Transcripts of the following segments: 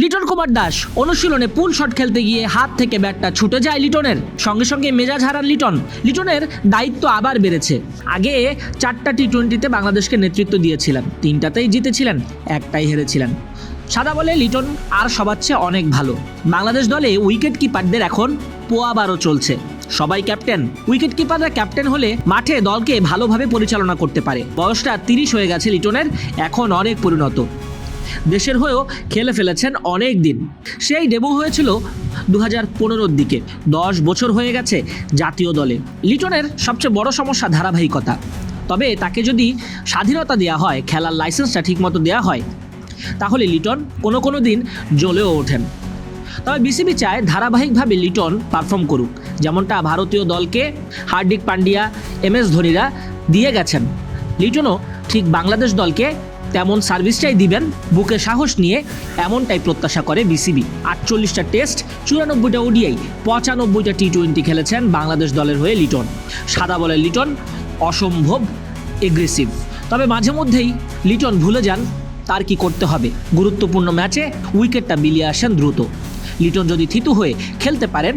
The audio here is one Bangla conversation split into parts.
লিটন কুমার দাস, অনুশীলনে পুল শট খেলতে গিয়ে হাত থেকে ব্যাটটা ছুটে যায় লিটনের। সঙ্গে সঙ্গে মেজাজ হারান লিটন। লিটনের দায়িত্ব আবার বেড়েছে। আগে চারটা টি টোয়েন্টিতে বাংলাদেশকে নেতৃত্ব দিয়েছিলেন। তিনটাতেই জিতেছিলেন, একটাই হেরেছিলেন। সাদা বলে লিটন আর সবার চেয়ে অনেক ভালো। বাংলাদেশ দলে উইকেট কিপারদের এখন পোয়াবারও চলছে। সবাই ক্যাপ্টেন উইকেট কিপাররা ক্যাপ্টেন হলে মাঠে দলকে ভালোভাবে পরিচালনা করতে পারে। বয়সটা তিরিশ হয়ে গেছে লিটনের, এখন অনেক পরিণত। দেশের হয়েও খেলে ফেলেছেন অনেক দিন। সেই ডেবু হয়েছিল দু হাজার পনেরোর দিকে। দশ বছর হয়ে গেছে জাতীয় দলে। লিটনের সবচেয়ে বড় সমস্যা ধারাবাহিকতা। তবে তাকে যদি স্বাধীনতা দেওয়া হয়, খেলার লাইসেন্সটা ঠিকমতো দেওয়া হয়, তাহলে লিটন কোনো কোনো দিন জ্বলেও ওঠেন। তবে বিসিবি চায় ধারাবাহিকভাবে লিটন পারফর্ম করুক, যেমনটা ভারতীয় দলকে হার্দিক পান্ডিয়া এম এস ধোনিরা দিয়ে গেছেন। লিটনও ঠিক বাংলাদেশ দলকে তেমন সার্ভিসটাই দিবেন। বুকে সাহস নিয়ে এমনটাই প্রত্যাশা করে বিসিবি। আটচল্লিশটা টেস্ট, চুরানব্বইটা ওডিআই, পঁচানব্বইটা টি টোয়েন্টি খেলেছেন বাংলাদেশ দলের হয়ে লিটন। সাদা বলের লিটন অসম্ভব এগ্রেসিভ তবে মাঝে মধ্যেই লিটন ভুলে যান, তার কি করতে হবে? গুরুত্বপূর্ণ ম্যাচে উইকেটটা বিলিয়ে আসেন দ্রুত। লিটন যদি থিতু হয়ে খেলতে পারেন,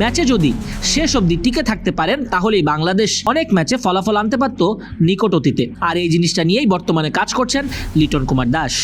ম্যাচে যদি শেষ অবধি টিকে থাকতে পারেন, তাহলেই বাংলাদেশ অনেক ম্যাচে ফলাফল আনতে পারত নিকট অতীতে আর এই জিনিসটা নিয়েই বর্তমানে কাজ করছেন লিটন কুমার দাস।